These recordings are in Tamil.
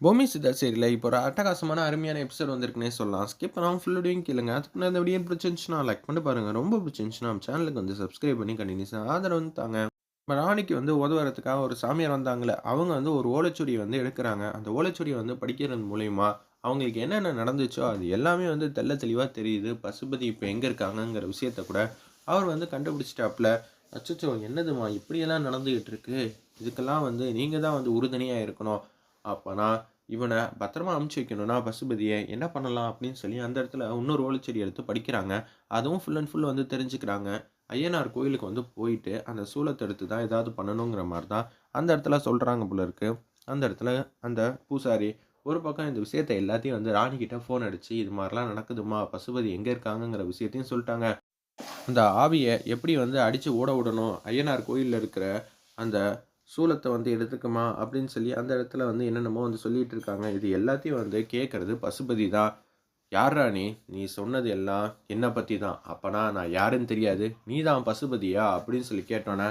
பொம்மி சித்தா சீரியலில் இப்போ ஒரு அட்டகாசமான அருமையான எபிசோட் வந்திருக்குன்னே சொல்லலாம். ஸ்கிப் பண்ணாமல் ஃபுல்லோடையும் கேளுங்க. அதுக்கு முன்னாடி அந்த வீடியோ பிடிச்சிருந்துச்சுன்னா லைக் பண்ணி பாருங்கள் ரொம்ப பிடிச்சிருந்துச்சுன்னா நம்ம சேனலுக்கு வந்து சப்ஸ்கிரைப் பண்ணி கண்டினியூஸாக ஆதரவு வந்து தாங்க. ராணிக்கு வந்து உதவுறதுக்காக ஒரு சாமியார் வந்தாங்களே அவங்க வந்து ஒரு ஓலைச்சுடியை வந்து எடுக்கிறாங்க. அந்த ஓலைச்சுடியை வந்து படிக்கிறது மூலயமா அவங்களுக்கு என்னென்ன நடந்துச்சோ அது எல்லாமே வந்து தெள்ள தெளிவாக தெரியுது. பசுபதி இப்போ எங்கே இருக்காங்கங்கிற விஷயத்த கூட அவர் வந்து கண்டுபிடிச்சிட்டாப்புல. அச்சச்சோ என்னதுமா இப்படியெல்லாம் நடந்துகிட்டு இருக்கு. இதுக்கெல்லாம் வந்து நீங்கள் தான் வந்து உறுதுணையாக இருக்கணும். அப்போனா இவனை பத்திரமா அமுச்சு வைக்கணும்னா பசுபதியை என்ன பண்ணலாம் அப்படின்னு சொல்லி அந்த இடத்துல இன்னொரு ஓலைச்செடி எடுத்து படிக்கிறாங்க. அதுவும் ஃபுல் அண்ட் ஃபுல் வந்து தெரிஞ்சுக்கிறாங்க. ஐயனார் கோயிலுக்கு வந்து போயிட்டு அந்த சூளத்தை எடுத்து தான் ஏதாவது பண்ணணுங்கிற மாதிரி தான் அந்த இடத்துல சொல்கிறாங்க போல இருக்கு. அந்த இடத்துல அந்த பூசாரி ஒரு பக்கம் இந்த விஷயத்த எல்லாத்தையும் வந்து ராணிக்கிட்ட ஃபோன் அடித்து இது மாதிரிலாம் நடக்குதுமா பசுபதி எங்கே இருக்காங்கங்கிற விஷயத்தையும் சொல்லிட்டாங்க. அந்த ஆவியை எப்படி வந்து அடித்து ஓட விடணும்? ஐயனார் கோயிலில் இருக்கிற அந்த சூலத்தை வந்து எடுத்துக்குமா அப்படின்னு சொல்லி அந்த இடத்துல வந்து என்னென்னமோ வந்து சொல்லிட்டு இருக்காங்க. இது எல்லாத்தையும் வந்து கேட்குறது பசுபதி தான். யாரா நீ? நீ சொன்னது எல்லாம் என்னை பற்றி தான். அப்போனா நான் யாருன்னு தெரியாது. நீ தான் பசுபதியா? அப்படின்னு சொல்லி கேட்டோன்னே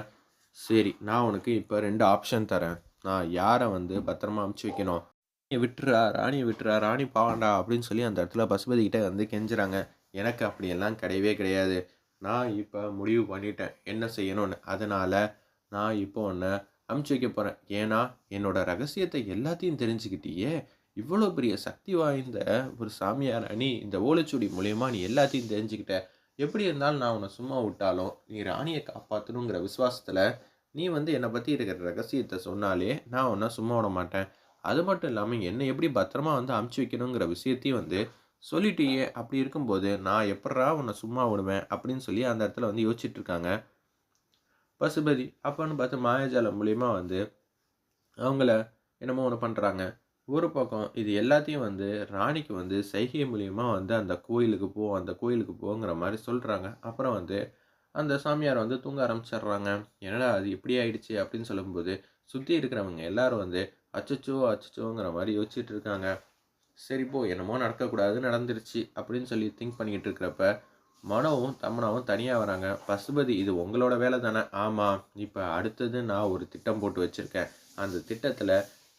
சரி நான் உனக்கு இப்போ ரெண்டு ஆப்ஷன் தரேன். நான் யாரை வந்து பத்திரமா அமுச்சு வைக்கணும்? ராணியை விட்டுறா ராணியை விட்டுறா ராணி பாவாண்டா அப்படின்னு சொல்லி அந்த இடத்துல பசுபதிக்கிட்ட வந்து கெஞ்சுறாங்க. எனக்கு அப்படியெல்லாம் கிடையவே கிடையாது. நான் இப்போ முடிவு பண்ணிட்டேன். என்ன செய்யணும்னு. அதனால் நான் இப்போ உன்னை அமுச்சு வைக்க போகிறேன் ஏன்னா என்னோட ரகசியத்தை எல்லாத்தையும் தெரிஞ்சுக்கிட்டியே இவ்வளோ பெரிய சக்தி வாய்ந்த ஒரு சாமியார் அணி இந்த ஓலைச்சுடி மூலயமா நீ எல்லாத்தையும் தெரிஞ்சுக்கிட்ட. எப்படி இருந்தாலும் நான் உன்னை சும்மா விட்டாலும் நீ ராணியை காப்பாற்றணுங்கிற விசுவாசத்தில் நீ வந்து என்னை பற்றி இருக்கிற ரகசியத்தை சொன்னாலே நான் உன்னை சும்மா விட மாட்டேன். அது மட்டும் இல்லாமல் என்னை எப்படி பத்திரமா வந்து அமுச்சு வைக்கணுங்கிற விஷயத்தையும் வந்து சொல்லிட்டியே. அப்படி இருக்கும்போது நான் எப்படா உன்னை சும்மா விடுவேன் அப்படின்னு சொல்லி அந்த இடத்துல வந்து யோசிச்சுட்டு இருக்காங்க. பசுபதி அப்போன்னு பார்த்து மாயாஜாலம் மூலியமாக வந்து அவங்கள என்னமோ ஒன்று பண்ணுறாங்க ஒரு பக்கம் இது எல்லாத்தையும் வந்து ராணிக்கு வந்து சைகை மூலியமாக வந்து அந்த கோயிலுக்கு போ அந்த கோயிலுக்கு போங்கிற மாதிரி சொல்கிறாங்க அப்புறம் வந்து அந்த சாமியார் வந்து தூங்க ஆரம்பிச்சிடுறாங்க. என்னடா அது இப்படி ஆயிடுச்சு அப்படின்னு சொல்லும்போது சுற்றி இருக்கிறவங்க எல்லாரும் வந்து அச்சச்சோ அச்சச்சோங்கிற மாதிரி யோசிச்சுட்டு இருக்காங்க. சரி போ என்னமோ நடக்கக்கூடாது நடந்துருச்சு அப்படின்னு சொல்லி திங்க் பண்ணிக்கிட்டு இருக்கிறப்ப மனோவும் தமனாவும் தனியாக வராங்க. பசுபதி இது உங்களோட வேலை தானே? ஆமாம் இப்போ அடுத்தது நான் ஒரு திட்டம் போட்டு வச்சுருக்கேன். அந்த திட்டத்தில்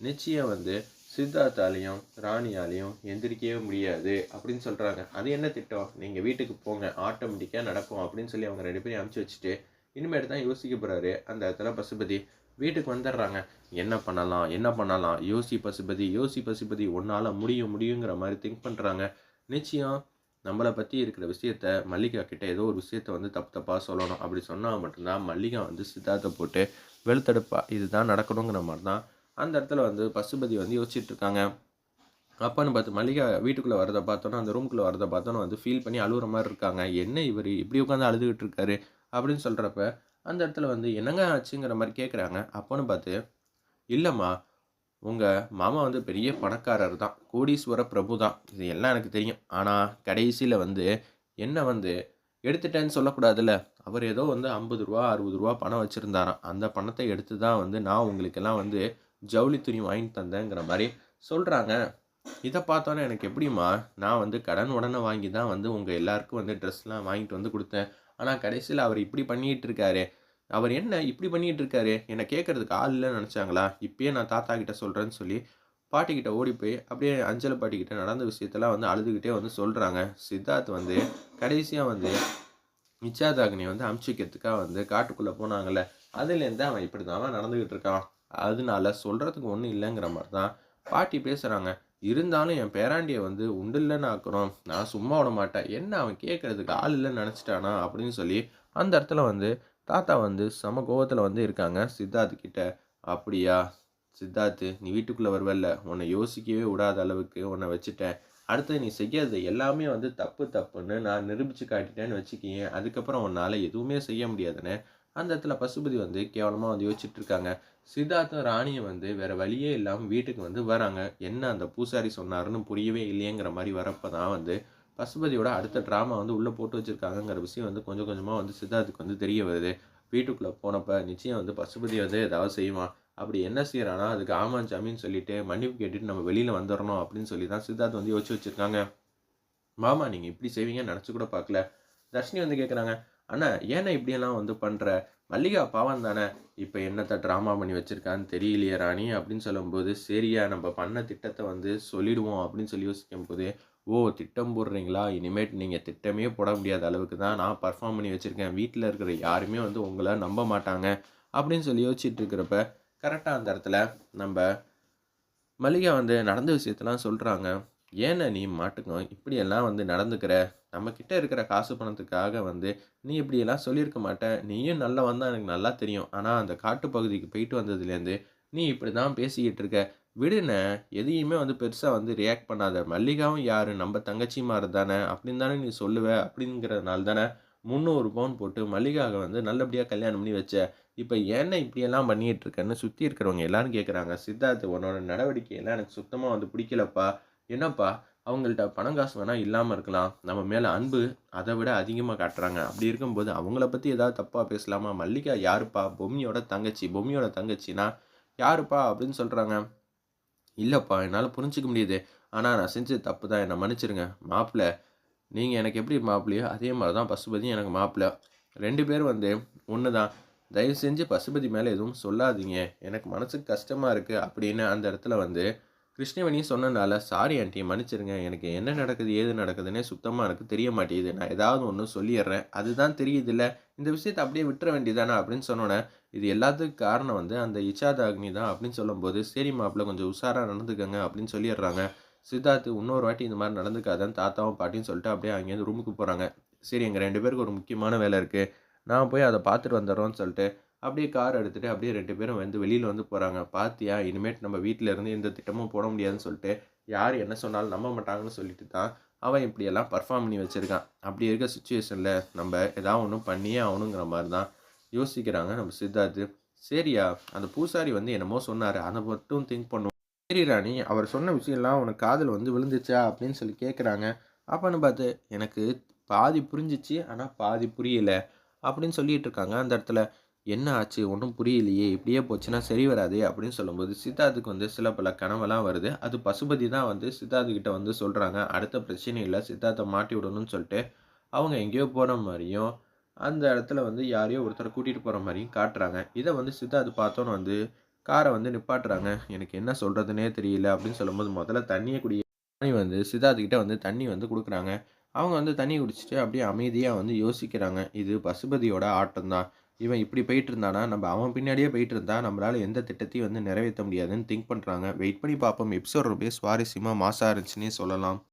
நிச்சயம் வந்து சித்தார்த்தாலையும் ராணியாலையும் எந்திரிக்கவே முடியாது அப்படின்னு சொல்கிறாங்க அது என்ன திட்டம்? நீங்கள் வீட்டுக்கு போங்க. ஆட்டோமேட்டிக்காக நடக்கும் அப்படின்னு சொல்லி அவங்க ரெண்டு பேரும் அமுச்சு வச்சுட்டு இனிமேட்டு தான் யோசிக்க போகிறாரு அந்த இடத்துல பசுபதி வீட்டுக்கு வந்துடுறாங்க. என்ன பண்ணலாம்? என்ன பண்ணலாம்? யோசி பசுபதி யோசி பசுபதி. உன்னால் முடியும் முடியுங்கிற மாதிரி திங்க் பண்ணுறாங்க நிச்சயம் நம்மளை பற்றி இருக்கிற விஷயத்த மல்லிகா கிட்டே ஏதோ ஒரு விஷயத்த வந்து தப்பு தப்பாக சொல்லணும். அப்படி சொன்னால் மட்டும்தான் மல்லிகா வந்து சித்தார்த்தை போட்டு வெளுத்தடுப்பா. இதுதான் நடக்கணுங்கிற மாதிரி தான் அந்த இடத்துல வந்து பசுபதி வந்து யோசிச்சுட்டு இருக்காங்க. அப்பான்னு பார்த்து மல்லிகா வீட்டுக்குள்ளே வரதை பார்த்தோன்னா அந்த ரூம்குள்ளே வரதை பார்த்தோன்னா வந்து ஃபீல் பண்ணி அழுகுற மாதிரி இருக்காங்க. என்ன இவர் இப்படி உட்காந்து அழுதுகிட்டு இருக்காரு அப்படின்னு சொல்கிறப்ப அந்த இடத்துல வந்து என்னங்க ஆச்சுங்கிற மாதிரி கேட்குறாங்க அப்போன்னு பார்த்து இல்லைம்மா உங்கள் மாமா வந்து பெரிய பணக்காரர் தான். கோடீஸ்வர பிரபு தான். இது எல்லாம் எனக்கு தெரியும். ஆனால் கடைசியில் வந்து என்ன வந்து எடுத்துட்டேன்னு சொல்லக்கூடாதுல்ல? அவர் ஏதோ வந்து ஐம்பது ரூபா அறுபது ரூபா பணம் வச்சுருந்தாராம். அந்த பணத்தை எடுத்து தான் வந்து நான் உங்களுக்கெல்லாம் வந்து ஜவுளி துணி வாங்கி தந்தேங்கிற மாதிரி சொல்கிறாங்க இதை பார்த்தோன்னே எனக்கு எப்படிம்மா நான் வந்து கடன் உடனே வாங்கி தான் வந்து உங்கள் எல்லாருக்கும் வந்து ட்ரெஸ்லாம் வாங்கிட்டு வந்து கொடுத்தேன். ஆனால் கடைசியில் அவர் இப்படி பண்ணிகிட்டு இருக்காரு. அவர் என்ன இப்படி பண்ணிகிட்டு இருக்காரு என்னை கேட்குறதுக்கு ஆள் இல்லைன்னு நினச்சாங்களா? இப்பயே நான் தாத்தா கிட்ட சொல்கிறேன்னு சொல்லி பாட்டிக்கிட்ட ஓடி போய் அப்படியே அஞ்சல பாட்டிக்கிட்ட நடந்த விஷயத்தெல்லாம் வந்து அழுதுகிட்டே வந்து சொல்கிறாங்க சித்தார்த் வந்து கடைசியாக வந்து நிச்சயதாகினி வந்து அமுச்சிக்கிறதுக்காக வந்து காட்டுக்குள்ளே போனாங்கல்ல. அதுலேருந்து அவன் இப்படி தான் நடந்துக்கிட்டு இருக்கான் அதனால சொல்கிறதுக்கு ஒன்றும் இல்லைங்கிற மாதிரி தான் பாட்டி பேசுகிறாங்க இருந்தாலும் என் பேராண்டியை வந்து உண்டு இல்லைன்னு நான் சும்மா விட மாட்டேன் என்ன அவன் கேட்குறதுக்கு ஆள் இல்லைன்னு நினச்சிட்டானா அப்படின்னு சொல்லி அந்த இடத்துல வந்து தாத்தா வந்து சம கோவத்தில் வந்து இருக்காங்க. சித்தார்த்து கிட்ட அப்படியா? சித்தார்த்து நீ வீட்டுக்குள்ளே வருவல்ல. உன்னை யோசிக்கவே விடாத அளவுக்கு உன்னை வச்சுட்டேன். அடுத்து நீ செய்யறது எல்லாமே வந்து தப்பு தப்புன்னு நான் நிரூபித்து காட்டிட்டேன்னு வச்சுக்கிங்க அதுக்கப்புறம் உன்னால் எதுவுமே செய்ய முடியாதுன்னு. அந்த இடத்துல பசுபதி வந்து கேவலமாக வந்து யோசிச்சுட்டு இருக்காங்க. சித்தார்த்தும் ராணியும் வந்து வேற வழியே இல்லாமல் வீட்டுக்கு வந்து வராங்க. என்ன அந்த பூசாரி சொன்னாருன்னு புரியவே இல்லையேங்கிற மாதிரி வரப்போ தான் வந்து பசுபதியோட அடுத்த ட்ராமா வந்து உள்ளே போட்டு வச்சுருக்காங்கங்கிற விஷயம் வந்து கொஞ்சம் கொஞ்சமாக வந்து சித்தார்த்துக்கு வந்து தெரிய வருது. வீட்டுக்குள்ளே போனப்போ நிச்சயம் வந்து பசுபதி வந்து ஏதாவது செய்வான். அப்படி என்ன செய்கிறானா அதுக்கு ஆமாம் ஜாமின்னு சொல்லிட்டு மன்னிப்பு கேட்டுட்டு நம்ம வெளியில் வந்துடணும் அப்படின்னு சொல்லி தான் சித்தார்த் வந்து யோசிச்சு வச்சுருக்காங்க. மாமா நீங்கள் இப்படி செய்வீங்கன்னு நினச்சி கூட பார்க்கல. தர்ஷினி வந்து கேட்குறாங்க அண்ணா ஏன்னா இப்படியெல்லாம் வந்து பண்ணுற மல்லிகா பாவம் தானே. இப்போ என்னத்த ட்ராமா பண்ணி வச்சுருக்கான்னு தெரியலையே ராணி அப்படின்னு சொல்லும்போது சரியா நம்ம பண்ண திட்டத்தை வந்து சொல்லிடுவோம் அப்படின்னு சொல்லி யோசிக்கும் போது ஓ திட்டம் போடுறீங்களா? இனிமேட் நீங்கள் திட்டமே போட முடியாத அளவுக்கு தான் நான் பர்ஃபார்ம் பண்ணி வச்சுருக்கேன். வீட்டில் இருக்கிற யாருமே வந்து உங்களை நம்ப மாட்டாங்க அப்படின்னு சொல்லி யோசிச்சுட்டு இருக்கிறப்ப கரெக்டாக அந்த இடத்துல நம்ம மல்லிகா வந்து நடந்த விஷயத்தெல்லாம் சொல்கிறாங்க ஏன்னா நீ மாட்டுக்கும் இப்படியெல்லாம் வந்து நடந்துக்கிற நம்மக்கிட்ட இருக்கிற காசு பணத்துக்காக வந்து நீ இப்படியெல்லாம் சொல்லியிருக்க மாட்ட. நீயும் நல்லா வந்தால் எனக்கு நல்லா தெரியும். ஆனால் அந்த காட்டுப்பகுதிக்கு போயிட்டு வந்ததுலேருந்து நீ இப்படி தான் பேசிக்கிட்டு இருக்க. விடுன எதையுமே வந்து பெருசாக வந்து ரியாக்ட் பண்ணாத. மல்லிகாவும் யார்? நம்ம தங்கச்சி மாதிரி தானே? அப்படின்னு தானே நீ சொல்லுவ? அப்படிங்கிறதுனால தானே முந்நூறு பவுன் போட்டு மல்லிகாவை வந்து நல்லபடியாக கல்யாணம் பண்ணி வச்ச. இப்போ என்ன இப்படியெல்லாம் பண்ணிகிட்டு இருக்கேன்னு சுற்றி இருக்கிறவங்க எல்லாரும் கேட்குறாங்க சித்தார்த் உன்னோட நடவடிக்கையெல்லாம் எனக்கு சுத்தமாக வந்து பிடிக்கலப்பா. என்னப்பா? அவங்கள்ட்ட பணம் காசு வேணால் இல்லாமல் இருக்கலாம். நம்ம மேலே அன்பு அதை விட அதிகமாக காட்டுறாங்க. அப்படி இருக்கும்போது அவங்கள பற்றி ஏதாவது தப்பாக பேசலாமா? மல்லிகா யாருப்பா? பொம்மியோட தங்கச்சி. பொம்மியோட தங்கச்சினா யாருப்பா? அப்படின்னு சொல்கிறாங்க இல்லைப்பா என்னால் புரிஞ்சிக்க முடியுது. ஆனால் நான் செஞ்சது தப்பு தான் என்னை மன்னிச்சிருங்க. மாப்பிள்ள நீங்கள் எனக்கு எப்படி மாப்பிள்ளையோ அதே மாதிரி தான் பசுபதி எனக்கு மாப்பிள்ளை ரெண்டு பேரும் வந்து ஒன்று தான் தயவு செஞ்சு பசுபதி மேலே எதுவும் சொல்லாதீங்க. எனக்கு மனசுக்கு கஷ்டமாக இருக்குது அப்படின்னு அந்த இடத்துல வந்து கிருஷ்ணவேணி சொன்னனால சாரி ஆண்டி மன்னிச்சிருங்க. எனக்கு என்ன நடக்குது ஏது நடக்குதுன்னே சுத்தமாக எனக்கு தெரிய மாட்டேங்குது. நான் ஏதாவது ஒன்று சொல்லிடுறேன் அதுதான் தெரியுது இல்லை இந்த விஷயத்தை அப்படியே விட்டுற வேண்டியதானே? அப்படின்னு சொன்னோன்னே இது எல்லாத்துக்கும் காரணம் வந்து அந்த இச்சாத அக்னி தான். அப்படின்னு சொல்லும்போது சரி மாப்பிள்ள கொஞ்சம் உஷாராக நடந்துக்கங்க. அப்படின்னு சொல்லிடுறாங்க சித்தார்த்து இன்னொரு வாட்டி இந்த மாதிரி நடந்துக்காதன்னு தாத்தாவும் பாட்டின்னு சொல்லிட்டு அப்படியே அங்கேருந்து ரூமுக்கு போகிறாங்க சரி எங்கள் ரெண்டு பேருக்கு ஒரு முக்கியமான வேலை இருக்குது நான் போய் அதை பார்த்துட்டு வந்துடுறோன்னு சொல்லிட்டு அப்படியே கார் எடுத்துகிட்டு அப்படியே ரெண்டு பேரும் வந்து வெளியில் வந்து போகிறாங்க பார்த்தியா இனிமேட் நம்ம வீட்டில் இருந்து எந்த திட்டமும் போட முடியாதுன்னு சொல்லிட்டு யார் என்ன சொன்னாலும் நம்ப மாட்டாங்கன்னு சொல்லிட்டு தான் அவன் இப்படியெல்லாம் பர்ஃபார்ம் பண்ணி வச்சுருக்கான். அப்படி இருக்க சுச்சுவேஷனில் நம்ம ஏதாவது ஒன்றும் பண்ணியே ஆகணுங்கிற மாதிரி தான் யோசிக்கிறாங்க நம்ம சித்தார்த்து. சரியா அந்த பூசாரி வந்து என்னமோ சொன்னார். அதை மட்டும் திங்க் பண்ணுவோம். சரி ராணி அவர் சொன்ன விஷயம்லாம் உனக்கு காதில் வந்து விழுந்துச்சா அப்படின்னு சொல்லி கேட்குறாங்க அப்போன்னு பார்த்து எனக்கு பாதி புரிஞ்சிச்சு ஆனால் பாதி புரியலை அப்படின்னு சொல்லிகிட்டு இருக்காங்க அந்த இடத்துல. என்ன ஆச்சு? ஒன்றும் புரியலையே. இப்படியே போச்சுன்னா சரி வராது அப்படின்னு சொல்லும்போது சித்தார்த்துக்கு வந்து சில பல கனவெல்லாம் வருது. அது பசுபதி தான் வந்து சித்தார்த்துக்கிட்ட வந்து சொல்கிறாங்க அடுத்த பிரச்சனை இல்லை. சித்தார்த்தை மாட்டி விடணும்னு சொல்லிட்டு அவங்க எங்கேயோ போகிற மாதிரியும் அந்த இடத்துல வந்து யாரையோ ஒருத்தரை கூட்டிகிட்டு போகிற மாதிரியும் காட்டுறாங்க. இதை வந்து சித்தார்த்து பார்த்தோன்னு வந்து காரை வந்து நிப்பாட்டுறாங்க. எனக்கு என்ன சொல்கிறதுனே தெரியல அப்படின்னு சொல்லும்போது முதல்ல தண்ணியை குடிய வந்து சித்தார்த்துக்கிட்ட வந்து தண்ணி வந்து கொடுக்குறாங்க. அவங்க வந்து தண்ணி குடிச்சிட்டு அப்படியே அமைதியாக வந்து யோசிக்கிறாங்க. இது பசுபதியோட ஆட்டம் தான். இவன் இப்படி போயிட்டு இருந்தானா நம்ம அவன் பின்னாடியே போயிட்டு இருந்தா நம்மளால் எந்த திட்டத்தையும் வந்து நிறைவேற்ற முடியாதுன்னு திங்க் பண்ணுறாங்க வெயிட் பண்ணி பார்ப்போம். எபிசோட் ரொம்ப சுவாரஸ்யமாக மாசாக இருந்துச்சுன்னே சொல்லலாம்.